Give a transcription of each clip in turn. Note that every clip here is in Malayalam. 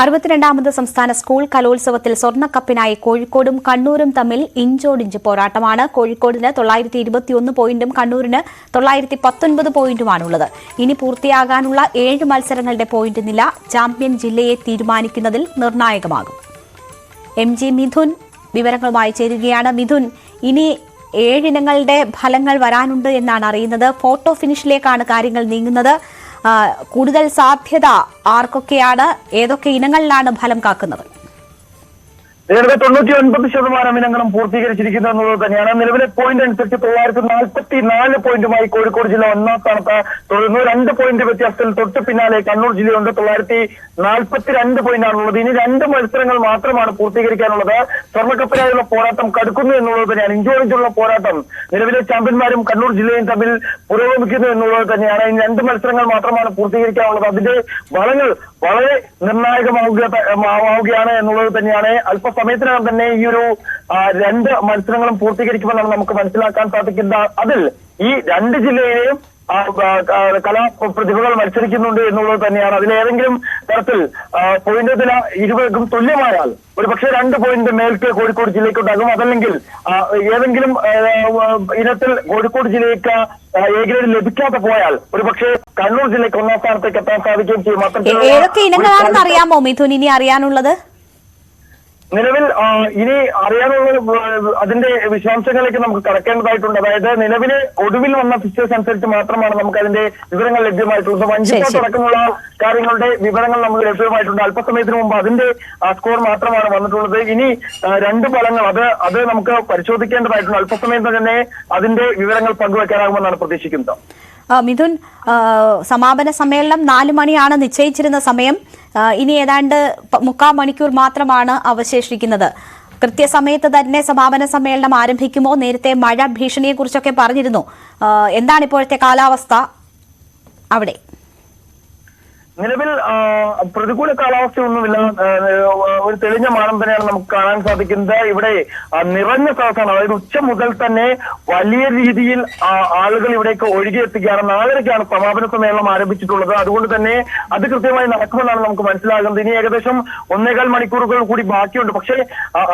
അറുപത്തിരണ്ടാമത് സംസ്ഥാന സ്കൂൾ കലോത്സവത്തിൽ സ്വർണക്കപ്പിനായി കോഴിക്കോടും കണ്ണൂരും തമ്മിൽ ഇഞ്ചോടിഞ്ച് പോരാട്ടമാണ്. കോഴിക്കോടിന് തൊള്ളായിരത്തി ഇരുപത്തിയൊന്ന് പോയിന്റും കണ്ണൂരിന് തൊള്ളായിരത്തി പത്തൊൻപത് പോയിന്റുമാണുള്ളത്. ഇനി പൂർത്തിയാകാനുള്ള ഏഴ് മത്സരങ്ങളുടെ പോയിന്റ് നില ചാമ്പ്യൻ ജില്ലയെ തീരുമാനിക്കുന്നതിൽ നിർണായകമാകും. എം ജി മിഥുൻ വിവരങ്ങളുമായി ചേരുകയാണ്. മിഥുൻ ഇനി ഏഴിനങ്ങളുടെ ഫലങ്ങൾ വരാനുണ്ട് എന്നാണ് അറിയുന്നത്. ഫോട്ടോ ഫിനിഷിലേക്കാണ് കാര്യങ്ങൾ നീങ്ങുന്നത്. കൂടുതൽ സാധ്യത ആർക്കൊക്കെയാണ്? ഏതൊക്കെ ഇനങ്ങളിലാണ് ഫലം കാക്കുന്നത്? നേരത്തെ തൊണ്ണൂറ്റി ഒൻപത് ശതമാനം ഇനങ്ങളും പൂർത്തീകരിച്ചിരിക്കുന്നു എന്നുള്ളത് തന്നെയാണ്. നിലവിലെ പോയിന്റ് അനുസരിച്ച് തൊള്ളായിരത്തി നാൽപ്പത്തി നാല് പോയിന്റുമായി കോഴിക്കോട് ജില്ല ഒന്നാം സ്ഥാനത്ത്. തുടരുന്നു രണ്ട് പോയിന്റ് വ്യത്യാസത്തിൽ തൊട്ട് പിന്നാലെ കണ്ണൂർ ജില്ലയുണ്ട്. തൊള്ളായിരത്തി നാൽപ്പത്തി രണ്ട് പോയിന്റാണുള്ളത് ഇനി രണ്ട് മത്സരങ്ങൾ മാത്രമാണ് പൂർത്തീകരിക്കാനുള്ളത്. സ്വർണക്കപ്പിനായുള്ള പോരാട്ടം കടുക്കുന്നു എന്നുള്ളത് തന്നെയാണ്. ഇഞ്ചോടിഞ്ചുള്ള പോരാട്ടം നിലവിലെ ചാമ്പ്യന്മാരും കണ്ണൂർ ജില്ലയും തമ്മിൽ പുരോഗമിക്കുന്നു എന്നുള്ളത് തന്നെയാണ്. ഇനി രണ്ട് മത്സരങ്ങൾ മാത്രമാണ് പൂർത്തീകരിക്കാനുള്ളത്. അതിന്റെ ഫലങ്ങൾ വളരെ നിർണായകമാവുക ആവുകയാണ് എന്നുള്ളത് തന്നെയാണ്. അല്പസമയത്തിനകം തന്നെ ഈ ഒരു രണ്ട് മത്സരങ്ങളും പൂർത്തീകരിക്കുമെന്നാണ് നമുക്ക് മനസ്സിലാക്കാൻ സാധിക്കുന്നത്. അതിൽ ഈ രണ്ട് ജില്ലയിലെയും കലാ പ്രതിഭകൾ മത്സരിക്കുന്നുണ്ട് എന്നുള്ളത് തന്നെയാണ്. അതിലേതെങ്കിലും തരത്തിൽ പോയിന്റ് നില ഇരുവർക്കും തുല്യമായാൽ ഒരു പക്ഷേ രണ്ട് പോയിന്റ് മേൽക്ക് കോഴിക്കോട് ജില്ലയ്ക്കുണ്ടാകും. അതല്ലെങ്കിൽ ഏതെങ്കിലും ഇനത്തിൽ കോഴിക്കോട് ജില്ലയ്ക്ക് എ ഗ്രേഡ് ലഭിക്കാതെ പോയാൽ ഒരു പക്ഷേ കണ്ണൂർ ജില്ലയ്ക്ക് ഒന്നാം സ്ഥാനത്തേക്ക് എത്താൻ സാധിക്കുകയും ചെയ്യും. ഏതൊക്കെ ഇനങ്ങളാണെന്ന് അറിയാമോ മിഥുൻ? ഇനി അറിയാനുള്ളത്? നിലവിൽ ഇനി അറിയാനുള്ള അതിന്റെ വിശദാംശങ്ങളിലേക്ക് നമുക്ക് കടക്കേണ്ടതായിട്ടുണ്ട്. അതായത് നിലവിലെ ഒടുവിൽ വന്ന ഫിക്ചേഴ്സ് അനുസരിച്ച് മാത്രമാണ് നമുക്ക് അതിന്റെ വിവരങ്ങൾ ലഭ്യമായിട്ടുള്ളത്. ശരി, ശരി. കാര്യങ്ങളുടെ വിവരങ്ങൾ നമുക്ക് ലഭ്യമായിട്ടുണ്ട്. അല്പസമയത്തിന് മുമ്പ് അതിന്റെ സ്കോർ മാത്രമാണ് വന്നിട്ടുള്ളത്. ഇനി രണ്ട് ഫലങ്ങൾ അത് അത് നമുക്ക് പരിശോധിക്കേണ്ടതായിട്ടുണ്ട്. അല്പസമയത്ത് തന്നെ അതിന്റെ വിവരങ്ങൾ പങ്കുവെക്കാനാകുമെന്നാണ് പ്രതീക്ഷിക്കുന്നത്. മിഥുൻ സമാപന സമ്മേളനം നാല് മണിയാണ് നിശ്ചയിച്ചിരുന്ന സമയം. ഇനി ഏതാണ്ട് മുക്കാൽ മണിക്കൂർ മാത്രമാണ് അവശേഷിക്കുന്നത്. കൃത്യസമയത്ത് തന്നെ സമാപന സമ്മേളനം ആരംഭിക്കുമോ? നേരത്തെ മഴ ഭീഷണിയെക്കുറിച്ചൊക്കെ പറഞ്ഞിരുന്നു. എന്താണ് ഇപ്പോഴത്തെ കാലാവസ്ഥ? അവിടെ. നിലവിൽ പ്രതികൂല കാലാവസ്ഥയൊന്നുമില്ല. ഒരു തെളിഞ്ഞ മാനം തന്നെയാണ് നമുക്ക് കാണാൻ സാധിക്കുന്നത്. ഇവിടെ നിറഞ്ഞ സ്ഥലത്താണ്. അതായത് ഉച്ച മുതൽ തന്നെ വലിയ രീതിയിൽ ആളുകൾ ഇവിടേക്ക് ഒഴുകിയെത്തുകയാണ് നാലരയ്ക്കാണ് സമാപന സമ്മേളനം ആരംഭിച്ചിട്ടുള്ളത്. അതുകൊണ്ട് തന്നെ അത് കൃത്യമായി നടക്കുമെന്നാണ് നമുക്ക് മനസ്സിലാകുന്നത്. ഇനി ഏകദേശം ഒന്നേകാൽ മണിക്കൂറുകൾ കൂടി ബാക്കിയുണ്ട്. പക്ഷേ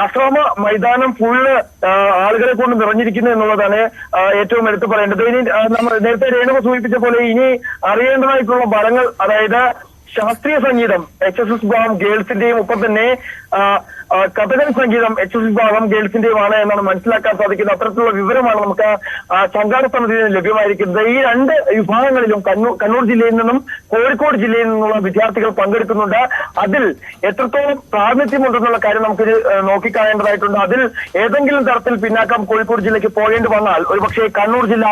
അശ്രമ മൈതാനം ഫുള്ള് ആളുകളെ കൊണ്ട് നിറഞ്ഞിരിക്കുന്നു എന്നുള്ളതാണ് ഏറ്റവും എടുത്തു പറയേണ്ടത്. ഇനി നമ്മൾ നേരത്തെ രേണുക സൂചിപ്പിച്ച പോലെ ഇനി അറിയേണ്ടതായിട്ടുള്ള ഫലങ്ങൾ അതായത് ശാസ്ത്രീയ സംഗീതം എച്ച് എസ് എസ് ഭാവം ഗേൾസിന്റെയും ഒപ്പം തന്നെ കഥകളി സംഗീതം എച്ച് എസ് എസ് ഭാവം ഗേൾസിന്റെയുമാണ് എന്നാണ് മനസ്സിലാക്കാൻ സാധിക്കുന്നത്. അത്തരത്തിലുള്ള വിവരമാണ് നമുക്ക് ആ, സംഘാടക സമിതിയിൽ നിന്ന് ലഭ്യമായിരിക്കുന്നത്. ഈ രണ്ട് വിഭാഗങ്ങളിലും കണ്ണൂർ കണ്ണൂർ ജില്ലയിൽ നിന്നും കോഴിക്കോട് ജില്ലയിൽ നിന്നുള്ള വിദ്യാർത്ഥികൾ പങ്കെടുക്കുന്നുണ്ട്. അതിൽ എത്രത്തോളം പ്രാതിനിധ്യമുണ്ടെന്നുള്ള കാര്യം നമുക്ക് നോക്കിക്കാണേണ്ടതായിട്ടുണ്ട്. അതിൽ ഏതെങ്കിലും തരത്തിൽ പിന്നാക്കം കോഴിക്കോട് ജില്ലയ്ക്ക് പോകേണ്ടി വന്നാൽ ഒരുപക്ഷെ കണ്ണൂർ ജില്ല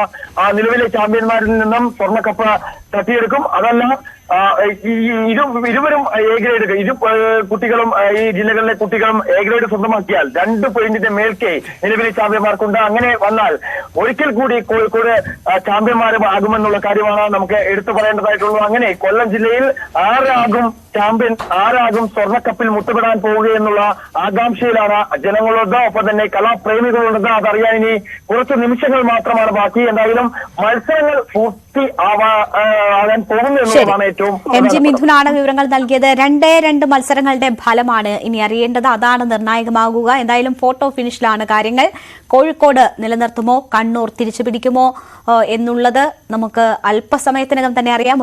നിലവിലെ ചാമ്പ്യന്മാരിൽ നിന്നും സ്വർണക്കപ്പ് തട്ടിയെടുക്കും. അതല്ല ഇരു ഇരുവരും എ ഗ്രേഡ് ഇരു കുട്ടികളും ഈ ജില്ലകളിലെ കുട്ടികളും എ ഗ്രേഡ് സ്വന്തമാക്കിയാൽ രണ്ട് പോയിന്റിന്റെ മേൽക്കേ നിലവിലെ ചാമ്പ്യന്മാർക്കുണ്ട്. അങ്ങനെ വന്നാൽ ഒരിക്കൽ കൂടി കോഴിക്കോട് ചാമ്പ്യന്മാരും ആകുമെന്നുള്ള കാര്യമാണ് നമുക്ക് എടുത്തു പറയേണ്ടതായിട്ടുള്ളത്. അങ്ങനെ കൊല്ലം ജില്ലയിൽ ആരാകും ചാമ്പ്യൻ ആരാകും സ്വർണക്കപ്പിൽ മുട്ടപ്പെടാൻ പോവുകയെന്നുള്ള ആകാംക്ഷയിലാണ് ജനങ്ങളുടെ ഒപ്പം തന്നെ കലാപ്രേമികളുണ്ടെന്ന് അതറിയാൻ ഇനി കുറച്ച് നിമിഷങ്ങൾ മാത്രമാണ് ബാക്കി. എന്തായാലും മത്സരങ്ങൾ പൂർത്തി ആവാൻ പോകുന്നു എന്നുള്ളതാണ് ഏറ്റവും എം ജി മിഥുനാണ് വിവരങ്ങൾ നൽകിയത്. രണ്ടേ രണ്ട് മത്സരങ്ങളുടെ ഫലമാണ് ഇനി അറിയേണ്ടത്. അതാണ് നിർണായകമാകുക. എന്തായാലും ഫോട്ടോ ഫിനിഷിലാണ് കാര്യങ്ങൾ. കോഴിക്കോട് നിലനിർത്തുമോ? കണ്ണൂർ തിരിച്ചു പിടിക്കുമോ എന്നുള്ളത് നമുക്ക് അല്പസമയത്തിനകം തന്നെ അറിയാം.